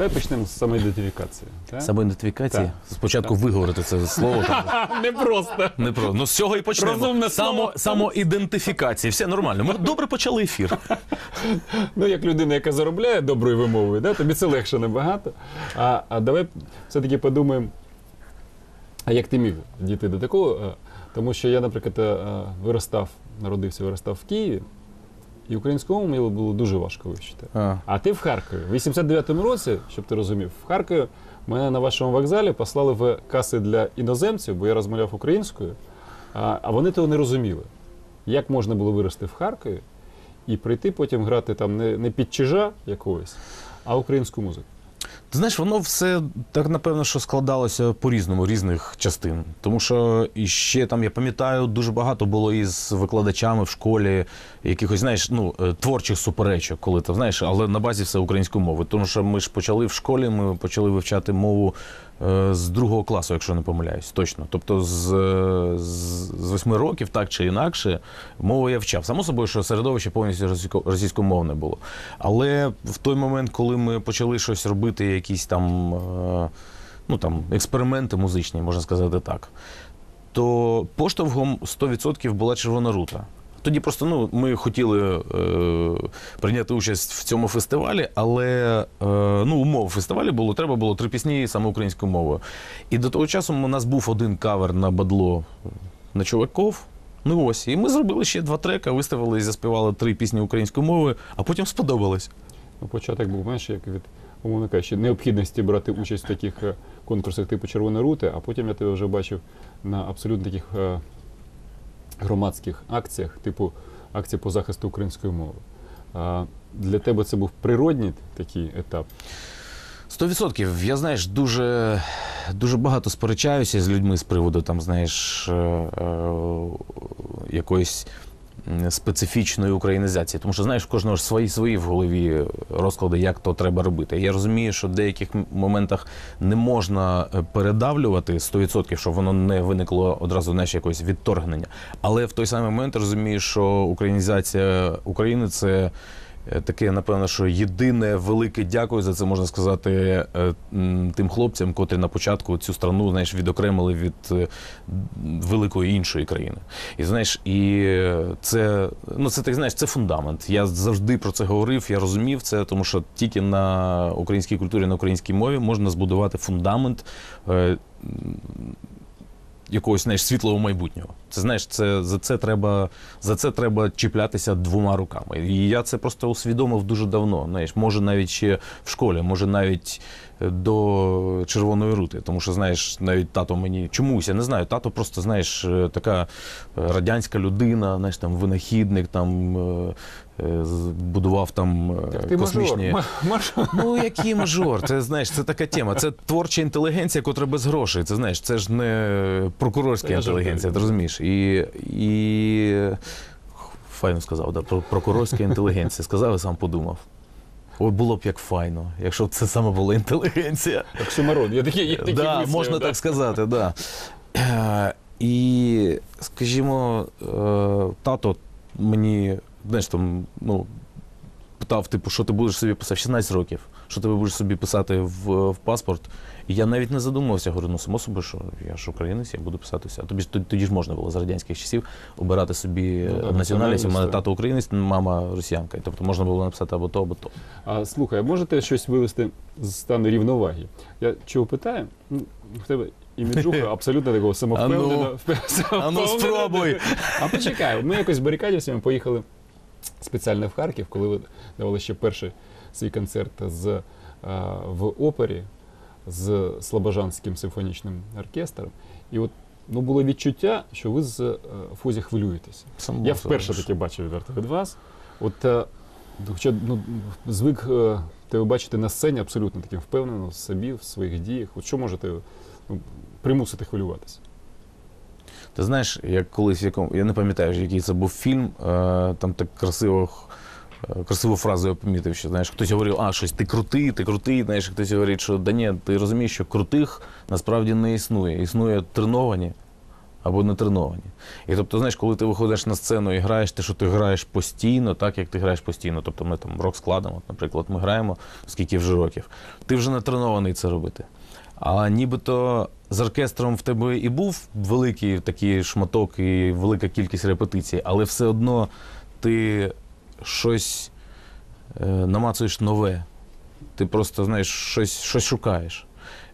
Давай почнемо з самоідентифікації. так? Самоідентифікації. Так. Спочатку виговорити це слово. Там, Не просто. не про ну з цього і почнемо. Розумне Само, слово. самоідентифікація. Все нормально. Ми добре почали ефір. Ну, як людина, яка заробляє доброю вимовою, да? тобі це легше набагато. А, а давай все-таки подумаємо, а як ти міг дійти до такого? Е, Тому що я, наприклад, е, е, виростав, народився, виростав в Києві, і українському мову було дуже важко вивчити. А. А ти в Харкові. В 89-му році, щоб ти розумів, в Харкові мене на вашому вокзалі послали в каси для іноземців, бо я розмовляв українською, а, а вони того не розуміли. Як можна було вирости в Харкові і прийти потім грати там не, не під чижа якогось, а українську музику. Ти знаєш, воно все так напевно, що складалося по-різному, різних частин. Тому що і ще там, я пам'ятаю, дуже багато було із викладачами в школі якихось, знаєш, ну, е, творчих суперечок, коли там, знаєш, але на базі все української мови. Тому що ми ж почали в школі, ми почали вивчати мову з другого класу, якщо не помиляюсь, точно. Тобто з, е, з, з восьми років, так чи інакше, мову я вчав. Само собою, що середовище повністю російськомовне було. Але в той момент, коли ми почали щось робити, якісь там, е, ну, там експерименти музичні, можна сказати так, то поштовхом 100% була червона рута. Тоді просто ну, ми хотіли е, прийняти участь в цьому фестивалі, але е, ну, умов фестивалю було, треба було три пісні саме українською мовою. І до того часу у нас був один кавер на бадло на чуваков. Ну ось, і ми зробили ще два трека, виставили і заспівали три пісні українською мовою, а потім сподобалось. Ну, початок був, знаєш, як від, умовно кажучи, необхідності брати участь в таких е, конкурсах типу Червоної рути, а потім я тебе вже бачив на абсолютно таких е, громадських акціях, типу акції по захисту української мови. Для тебе це був природній такий етап. Сто відсотків. Я знаєш, дуже, дуже багато сперечаюся з людьми з приводу там, знаєш, е, е, якоїсь специфічної українізації. Тому що, знаєш, в кожного ж свої свої в голові розклади, як то треба робити. Я розумію, що в деяких моментах не можна е, передавлювати 100%, щоб воно не виникло одразу знаєш, якогось відторгнення. Але в той самий момент розумію, що українізація України це. Е, Таке, напевно, що єдине велике дякую за це можна сказати е, тим хлопцям, котрі на початку цю страну знаєш, відокремили від е, великої іншої країни. І знаєш, і це ну це так знаєш, це фундамент. Я завжди про це говорив, я розумів це, тому що тільки на українській культурі, на українській мові можна збудувати фундамент. Якогось знаєш світлого майбутнього. Це знаєш, це за це треба за це треба чіплятися двома руками. І я це просто усвідомив дуже давно. Знаєш, може навіть ще в школі, може навіть е, до червоної рути. Тому що, знаєш, навіть тато мені чомусь, я не знаю, тато просто, знаєш, е, така е, радянська людина, знаєш, там винахідник, там будував там е, Так ти космічні. мажор. Мажор. Ну, який мажор? Це знаєш, це така тема. Це творча інтелігенція, котра без грошей. Це знаєш, це ж не прокурорська інтелігенція, ти розумієш? І, і файно сказав, да, про- прокурорська інтелігенція. Сказав і сам подумав. Ой, було б як файно, якщо б це саме була інтелігенція. Оксюмарон. Я такий, я такий Да, вислів, можна да. так сказати, да. Е, І, скажімо, е, тато мені, знаєш, там, ну, питав, типу, що ти будеш собі писати 16 років, що ти будеш собі писати в, в паспорт. І я навіть не задумувався, говорю, ну само собою, що я ж українець, я буду писати все. Тобі ж тоді, тоді ж можна було з радянських часів обирати собі Ну, національність. У мене тато українець, мама росіянка. Тобто можна було написати або то, або то. А слухай, можете щось вивести з стану рівноваги? Я чого питаю? Ну, в тебе іміджуха абсолютно такого самовпевненого. А ну, спробуй. А почекай, ми якось з барикадівцями поїхали спеціально в Харків, коли ви давали ще перший свій концерт з, е, в опері з Слобожанським симфонічним оркестром. І от ну, було відчуття, що ви з е, Фозі хвилюєтеся. Само Я вперше таке бачив відверто від вас. От е, хоча ну, звик тебе бачити на сцені абсолютно таким впевненим в собі, в своїх діях. От що можете ну, примусити хвилюватися? Ти знаєш, як колись якому, я не пам'ятаю, який це був фільм, е, там так красиво, е, красиву фразу я помітив, що знаєш, хтось говорив, а щось ти крутий, ти крутий. Знаєш, хтось говорить, що да ні, ти розумієш, що крутих насправді не існує. Існує треновані, або не треновані. І тобто, знаєш, коли ти виходиш на сцену і граєш те, що ти граєш постійно, так як ти граєш постійно. Тобто ми там рок складом, от, наприклад, ми граємо скільки вже років, ти вже не тренований це робити. А нібито з оркестром в тебе і був великий такий шматок і велика кількість репетицій, але все одно ти щось е, намацуєш нове. Ти просто знаєш, щось, щось шукаєш.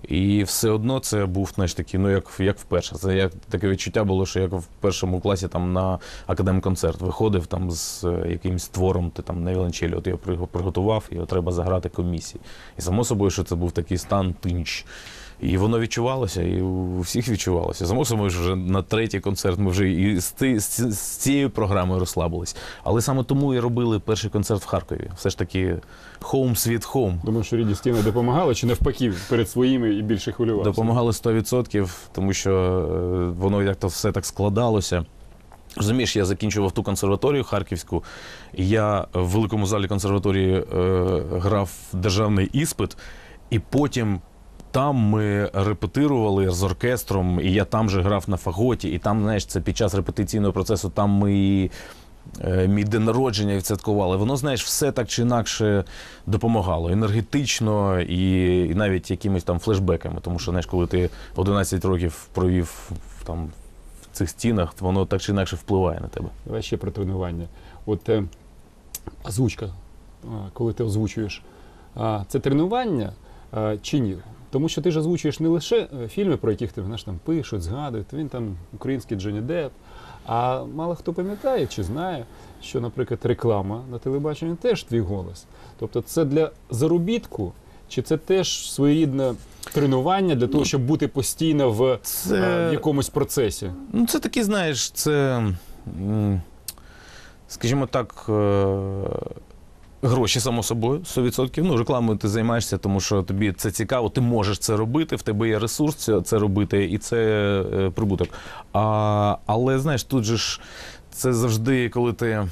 І все одно це був знаєш, такий, ну як, як вперше. Це як таке відчуття було, що як в першому класі там на академконцерт виходив там з е, якимось твором, ти там на віолончелі, от його приготував, і треба заграти комісії. І само собою, що це був такий стан тинч. І воно відчувалося, і у всіх відчувалося. Що вже на третій концерт ми вже і з, ти- з, з цією програмою розслабились. Але саме тому і робили перший концерт в Харкові. Все ж таки, home sweet home. Думаю, що рідні стіни допомагали чи навпаки перед своїми і більше хвилювався? Допомагали 100%, тому що е, воно як-то все так складалося. Розумієш, я закінчував ту консерваторію харківську, я в великому залі консерваторії е, грав державний іспит, і потім там ми репетирували з оркестром, і я там же грав на фаготі, і там, знаєш, це під час репетиційного процесу, там ми і, е, мій день народження відсвяткували. Воно, знаєш, все так чи інакше допомагало енергетично і, і навіть якимись там флешбеками. Тому що, знаєш, коли ти 11 років провів там в цих стінах, воно так чи інакше впливає на тебе. Давай ще про тренування. От е, озвучка, коли ти озвучуєш, це тренування чи ні? Тому що ти ж озвучуєш не лише е, фільми, про яких ти знаєш, там пишуть, згадують, він там український Джонні Депп. А мало хто пам'ятає чи знає, що, наприклад, реклама на телебаченні теж твій голос. Тобто це для заробітку, чи це теж своєрідне тренування для того, щоб бути постійно в, Це- е, в якомусь процесі? Ну, це такі, знаєш, це, скажімо так, е, гроші, само собою, 100%. Ну, рекламою ти займаєшся, тому що тобі це цікаво, ти можеш це робити, в тебе є ресурс це- робити, і це е, прибуток. А, але знаєш, тут же ж це завжди, коли ти.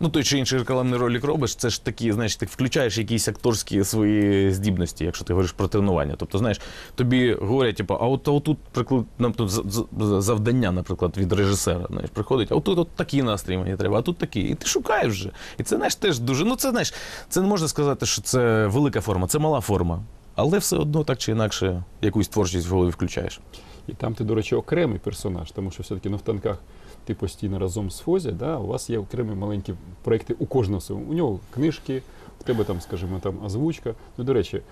Ну, той чи інший рекламний ролик робиш, це ж такі, знаєш, ти включаєш якісь акторські свої здібності, якщо ти говориш про тренування. Тобто, знаєш, тобі говорять, типу, а от, а отут, приклад, з- з- завдання, наприклад, від режисера. Знаєш, приходить, а отут от такі настрій мені треба, а тут такі. І ти шукаєш вже. І це знаєш, теж дуже. Ну, це знаєш, це не можна сказати, що це велика форма, це мала форма. Але все одно так чи інакше якусь творчість в голові включаєш. І там ти, до речі, окремий персонаж, тому що все-таки ну, в танках ти постійно разом з Фозі, да, у вас є окремі маленькі проекти у кожного свого. У нього книжки, в тебе там, скажімо, там озвучка. Ну, до речі,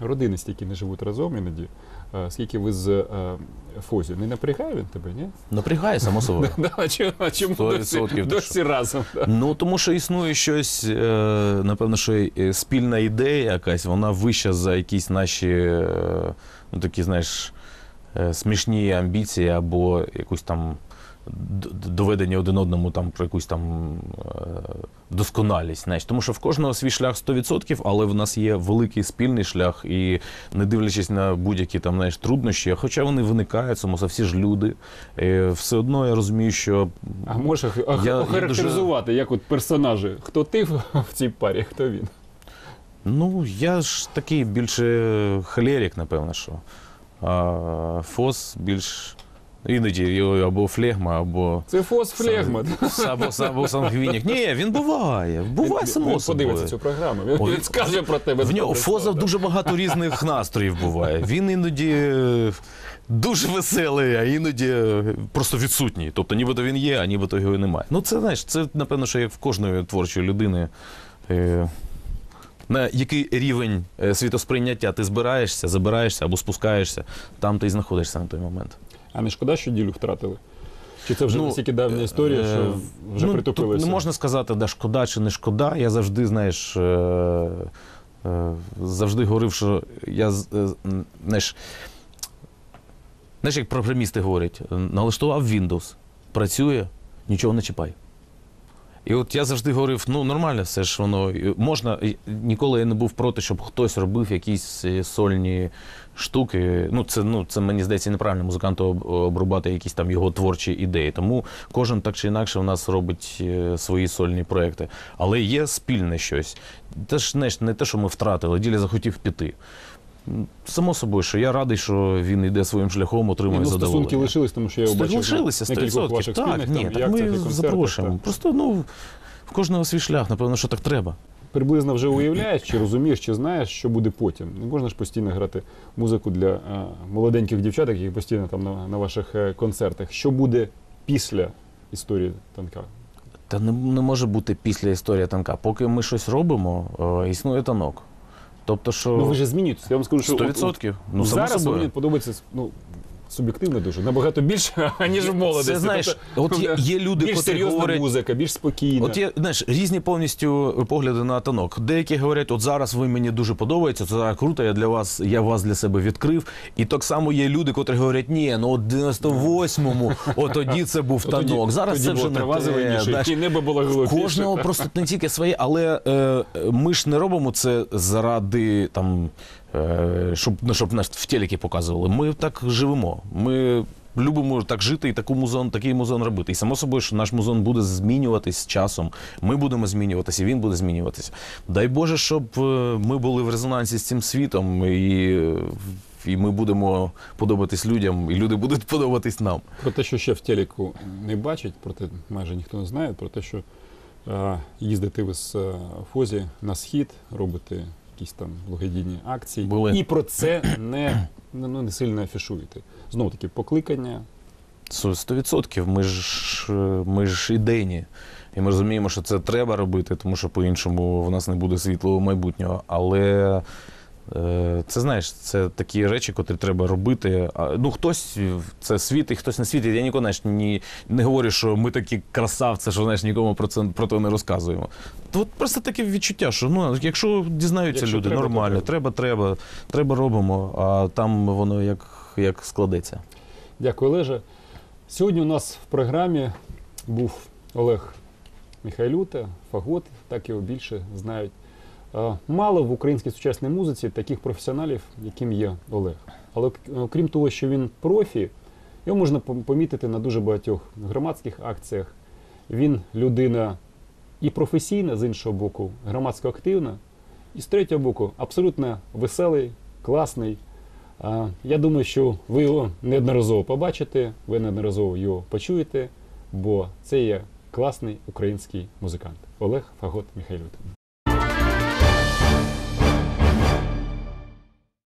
родини стільки не живуть разом іноді. Скільки ви з Фозі? Не напрягає він тебе, ні? Напрягає, само собою. А чому, досі, разом? Ну, тому що існує щось, е, напевно, що е, спільна ідея якась, вона вища за якісь наші, е, ну, такі, знаєш, смішні амбіції або якусь там доведення один одному там про якусь там е, досконалість. Знаєш. Тому що в кожного свій шлях 100%, але в нас є великий спільний шлях, і не дивлячись на будь-які там знаєш, труднощі, хоча вони виникають, само за всі ж люди, е, все одно я розумію, що А можеш ох- ох- Я- я охарактеризувати, як от персонажі, хто ти в, в цій парі, хто він? Ну, я ж такий більше холерик, напевно, що. А Фос більш. Іноді або флегма, або. Це Фос Флегма. Або, або сангвінік. Ні, він буває. Буває само він собою. подивиться цю програму. Він, Ой, він скаже про тебе. В нього Фоза дуже багато різних настроїв буває. Він іноді е, дуже веселий, а іноді е, просто відсутній. Тобто, нібито він є, а нібито його і немає. Ну, це знаєш, це напевно, що як в кожної творчої людини. Е, на який рівень світосприйняття ти збираєшся, забираєшся або спускаєшся, там ти і знаходишся на той момент. А не шкода, що ділю втратили? Чи це вже Ну, настільки давня історія, Е, що вже ну, притупилися? Тут не можна сказати, да, шкода чи не шкода. Я завжди, знаєш, е, е, завжди говорив, що я е, знаєш, знаєш, як програмісти говорять, налаштував Windows, працює, нічого не чіпай. І от я завжди говорив, ну нормально, все ж воно можна. Ніколи я не був проти, щоб хтось робив якісь е, сольні штуки. Ну, це, ну, це мені здається неправильно музиканту обрубати якісь там його творчі ідеї. Тому кожен так чи інакше у нас робить е, свої сольні проекти. Але є спільне щось. Те ж знаєш, не те, що ми втратили, діля захотів піти. Само собою, що я радий, що він йде своїм шляхом, отримує ну, задоволення. стосунки лишились, тому що я Стосунки бачив лишилися на кількох ваших Так, спільних ні, там, так і ми концертах. запрошуємо. так. Просто ну, в кожного свій шлях, напевно, що так треба. Приблизно вже уявляєш, чи розумієш, чи знаєш, що буде потім. Не можна ж постійно грати музику для е, молоденьких дівчат, які постійно там на, на ваших е, концертах. Що буде після історії танка? Та не, не може бути після історії танка. Поки ми щось робимо, е, існує танок. Тобто, що Ну ви ж змінюєтеся. Я вам скажу, що 100%. от- от ну, само зараз собою. мені подобається ну, суб'єктивно дуже, набагато більше, аніж в молодості. Це знаєш, Тобто, от є, є люди, більш котрі серйозна говорять. музика, більш спокійна. От є знаєш, різні повністю погляди на танок. Деякі говорять, от зараз ви мені дуже подобається, це круто, я для вас, я вас для себе відкрив. І так само є люди, котрі говорять, ні, ну от 98-му, от тоді це був танок. Зараз тоді це вже не знаєш. і небо було голубіше. Кожного просто не тільки своє, але е, ми ж не робимо це заради там, щоб, ну, щоб нас в телекі показували. Ми так живемо. Ми любимо так жити і таку музон, такий музон робити. І само собою, що наш музон буде змінюватись з часом. Ми будемо змінюватися, і він буде змінюватися. Дай Боже, щоб е, ми були в резонансі з цим світом, і, е, і ми будемо подобатись людям, і люди будуть подобатись нам. Про те, що ще в телеку не бачать, про те майже ніхто не знає, про те, що е, їздите ви з е, Фозі на схід, робите якісь там благодійні акції. Були. І про це не, ну, не сильно афішуєте. Знову таки, покликання. Сто- Сто відсотків. Ми ж, ми ж ідейні. І ми розуміємо, що це треба робити, тому що по-іншому в нас не буде світлого майбутнього. Але це знаєш, це такі речі, котрі треба робити. Ну, хтось це світить, хтось не світить. Я ніколи знаєш, ні, не говорю, що ми такі красавці, що знаєш, нікому про це про це не розказуємо. То от просто таке відчуття, що ну, якщо дізнаються Якщо люди, треба, нормально, треба. треба, треба, треба робимо, а там воно як, як складеться. Дякую, Олеже. Сьогодні у нас в програмі був Олег Михайлюта, Фагот, так його більше знають. Е, Мало в українській сучасній музиці таких професіоналів, яким є Олег. Але ок- окрім того, що він профі, його можна помітити на дуже багатьох громадських акціях. Він людина і професійна, з іншого боку, громадсько активна, і з третього боку, абсолютно веселий, класний. Я думаю, що ви його неодноразово побачите, ви неодноразово його почуєте, бо це є класний український музикант Олег Фагот Михайлюта.